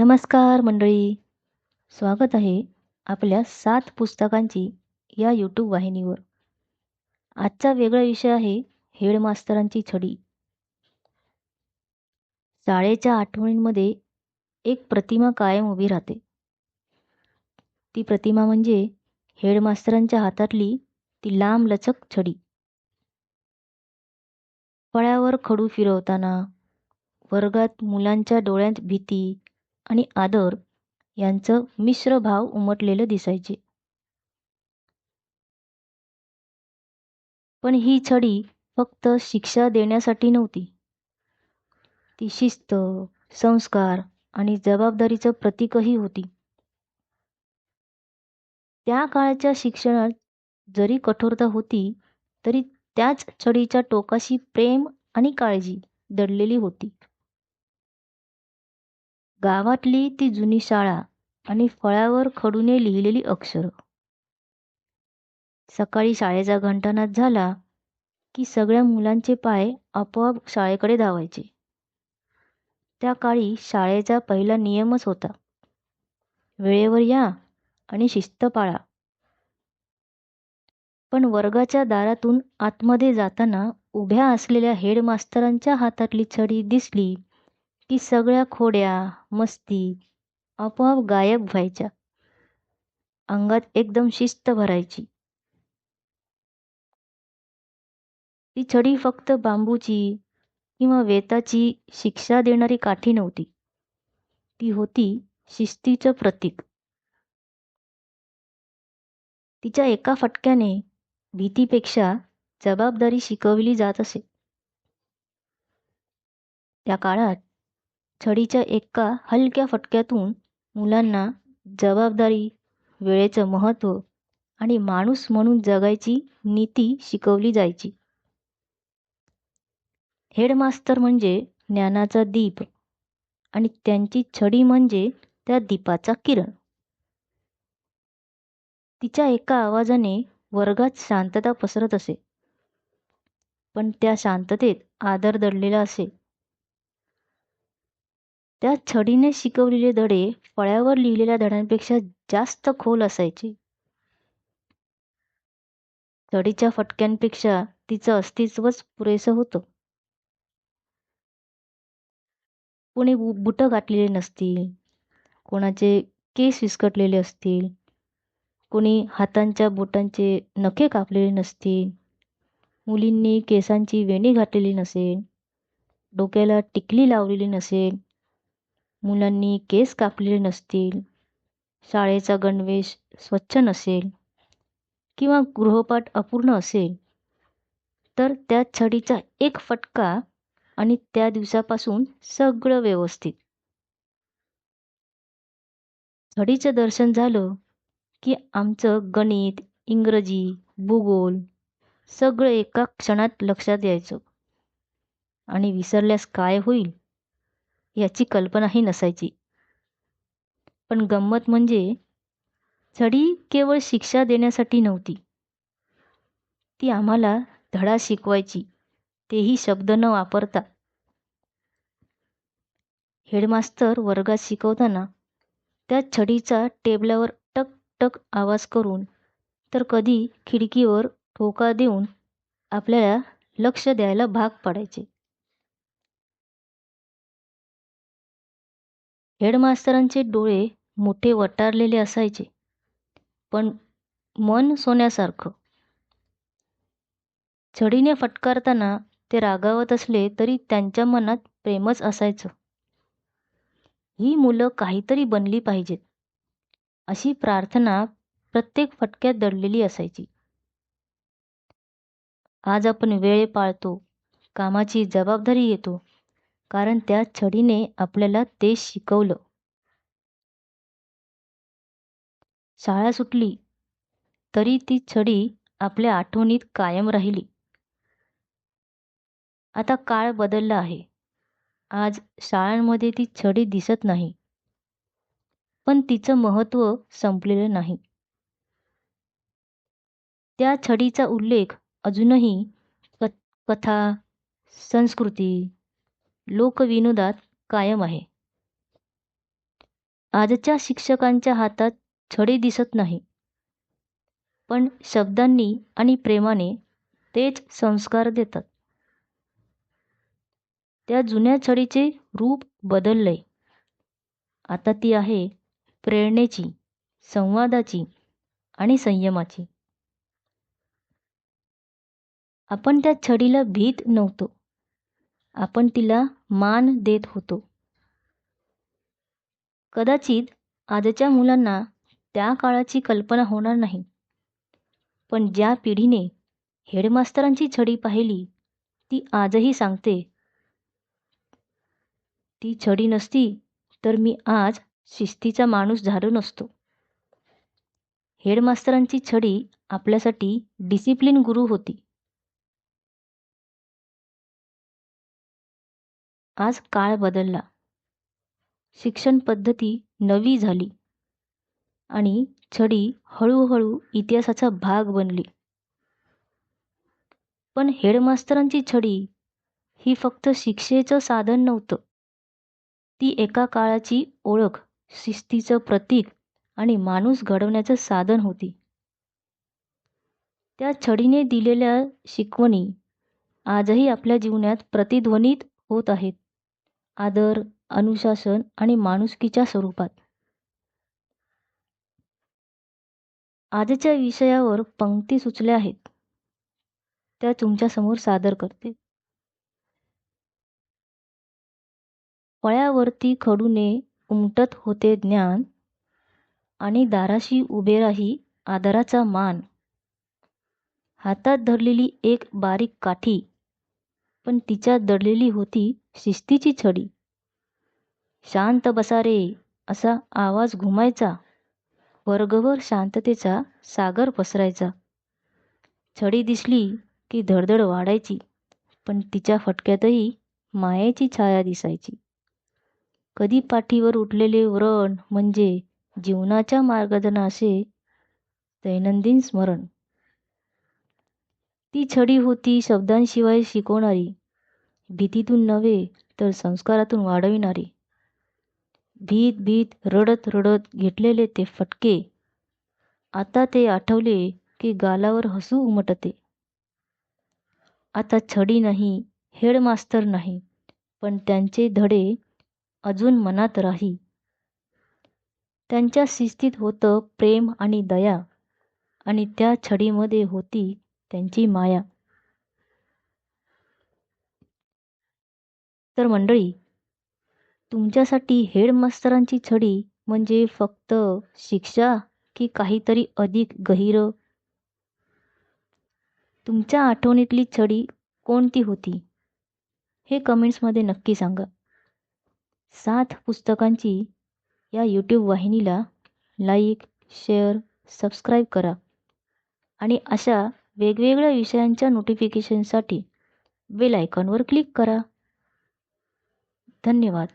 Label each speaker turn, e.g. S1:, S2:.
S1: नमस्कार मंडळी. स्वागत आहे आपल्या सात पुस्तकांची या यूट्यूब वाहिनीवर. आजचा वेगळा विषय आहे हेडमास्तरांची छडी. शाळेच्या आठवणींमध्ये एक प्रतिमा कायम उभी राहते. ती प्रतिमा म्हणजे हेडमास्तरांच्या हातातली ती लांब लचक छडी. फळ्यावर खडू फिरवताना वर्गात मुलांच्या डोळ्यात भीती आणि आदर यांचं मिश्र भाव उमटलेलं दिसायचे. पण ही छडी फक्त शिक्षा देण्यासाठी नव्हती. ती शिस्त संस्कार आणि जबाबदारीचं प्रतीकही होती. त्या काळच्या शिक्षणात जरी कठोरता होती तरी त्याच छडीच्या टोकाशी प्रेम आणि काळजी दडलेली होती. गावातली ती जुनी शाळा आणि फळ्यावर खडूने लिहिलेली अक्षर. सकाळी शाळेचा घंटानाद झाला की सगळ्या मुलांचे पाय आपोआप शाळेकडे धावायचे. त्या काळी शाळेचा पहिला नियमच होता. वेळेवर या आणि शिस्त पाळा. पण वर्गाच्या दारातून आतमध्ये जाताना उभ्या असलेल्या हेडमास्तरांच्या हातातली छडी दिसली की सगळ्या खोड्या मस्ती आपोआप गायब व्हायच्या. अंगात एकदम शिस्त भरायची. ती छडी फक्त बांबूची किंवा वेताची शिक्षा देणारी काठी नव्हती. ती होती शिस्तीचं प्रतीक. तिच्या एका फटक्याने भीतीपेक्षा जबाबदारी शिकवली जात असे. त्या काळात छडीच्या एका हलक्या फटक्यातून मुलांना जबाबदारी वेळेचं महत्त्व आणि माणूस म्हणून जगायची नीती शिकवली जायची. हेडमास्तर म्हणजे ज्ञानाचा दीप आणि त्यांची छडी म्हणजे त्या दीपाचा किरण. तिच्या एका आवाजाने वर्गात शांतता पसरत असे पण त्या शांततेत आदर दडलेला असे. त्या छडीने शिकवलेले धडे फळ्यावर लिहिलेल्या धड्यांपेक्षा जास्त खोल असायचे. छडीच्या फटक्यांपेक्षा तिचं अस्तित्वच पुरेसं होतं. कोणी बुटं गाठलेले नसतील कोणाचे केस विस्कटलेले असतील कोणी हातांच्या बोटांचे नखे कापलेले नसतील मुलींनी केसांची वेणी घातलेली नसेल डोक्याला टिकली लावलेली नसेल मुलांनी केस कापलेले नसतील शाळेचा गणवेश स्वच्छ नसेल किंवा गृहपाठ अपूर्ण असेल तर त्या छडीचा एक फटका आणि त्या दिवसापासून सगळं व्यवस्थित. छडीचं दर्शन झालं की आमचं गणित इंग्रजी भूगोल सगळं एका क्षणात लक्षात यायचं. आणि विसरल्यास काय होईल? याची कल्पनाही नसायची. पण गंमत म्हणजे छडी केवळ शिक्षा देण्यासाठी नव्हती. ती आम्हाला धडा शिकवायची तेही शब्द न वापरता. हेडमास्तर वर्गात शिकवताना त्या छडीचा टेबलावर टक टक आवाज करून तर कधी खिडकीवर ठोका देऊन आपल्याला लक्ष द्यायला भाग पाडायचे. हेडमास्तरांचे डोळे मोठे वटारलेले असायचे. पण मन सोन्यासारखं. छडीने फटकारताना ते रागावत असले तरी त्यांच्या मनात प्रेमच असायचं. ही मुलं काहीतरी बनली पाहिजेत. अशी प्रार्थना प्रत्येक फटक्यात दडलेली असायची. आज आपण वेळ पाळतो कामाची जबाबदारी येतो कारण त्या छडीने आपल्याला ते शिकवलं. शाळा सुटली तरी ती छडी आपल्या आठवणीत कायम राहिली. आता काळ बदलला आहे. आज शाळांमध्ये ती छडी दिसत नाही पण तिचं महत्त्व संपलेलं नाही. त्या छडीचा उल्लेख अजूनही कथा संस्कृती लोकविनोदात कायम आहे. आजच्या शिक्षकांच्या हातात छडी दिसत नाही. पण शब्दांनी आणि प्रेमाने तेच संस्कार देतात. त्या जुन्या छडीचे रूप बदललंय आता ती आहे प्रेरणेची संवादाची आणि संयमाची. आपण त्या छडीला भीत नव्हतो. आपण तिला मान देत होतो. कदाचित आजच्या मुलांना त्या काळाची कल्पना होणार नाही. पण ज्या पिढीने हेडमास्तरांची छडी पाहिली ती आजही सांगते ती छडी नसती तर मी आज शिस्तीचा माणूस झालो नसतो. हेडमास्तरांची छडी आपल्यासाठी डिसिप्लिन गुरु होती. आज काळ बदलला. शिक्षण पद्धती नवी झाली आणि छडी हळूहळू इतिहासाचा भाग बनली. पण हेडमास्तरांची छडी ही फक्त शिक्षेचं साधन नव्हतं. ती एका काळाची ओळख शिस्तीचं प्रतीक आणि माणूस घडवण्याचं साधन होती. त्या छडीने दिलेल्या शिकवणी आजही आपल्या जीवनात प्रतिध्वनित होत आहेत. आदर अनुशासन आणि माणुसकीच्या स्वरूपात. आजच्या विषयावर पंक्ती सुचल्या आहेत. त्या तुमच्यासमोर सादर करते. फळ्यावरती खडूने उमटत होते ज्ञान आणि दाराशी उभे राही आदराचा मान. हातात धरलेली एक बारीक काठी पण तिच्यात दडलेली होती शिस्तीची छडी. शांत बसा रे असा आवाज घुमायचा. वर्गभर शांततेचा सागर पसरायचा. छडी दिसली की धडधड वाढायची पण तिच्या फटक्यातही मायेची छाया दिसायची. कधी पाठीवर उठलेले व्रण म्हणजे जीवनाच्या मार्गदर्शनाचे दैनंदिन स्मरण. ती छडी होती शब्दांशिवाय शिकवणारी. भीतीतून नव्हे तर संस्कारातून वाढविणारी. भीत भीत रडत रडत घेतलेले ते फटके. आता ते आठवले की गालावर हसू उमटते. आता छडी नाही हेडमास्तर नाही पण त्यांचे धडे अजून मनात राही. त्यांच्या शिस्तीत होतं प्रेम आणि दया आणि त्या छडीमध्ये होती त्यांची माया. तर मंडळी तुमच्यासाठी हेडमास्तरांची छडी म्हणजे फक्त शिक्षा की काहीतरी अधिक गहिर? तुमच्या आठवणीतली छडी कोणती होती? हे कमेंट्समध्ये नक्की सांगा. सात पुस्तकांची या यूट्यूब वाहिनीला लाईक शेअर सबस्क्राईब करा. आणि अशा वेगवेगळ्या विषयांच्या नोटिफिकेशनसाठी बेल आयकॉनवर क्लिक करा. धन्यवाद.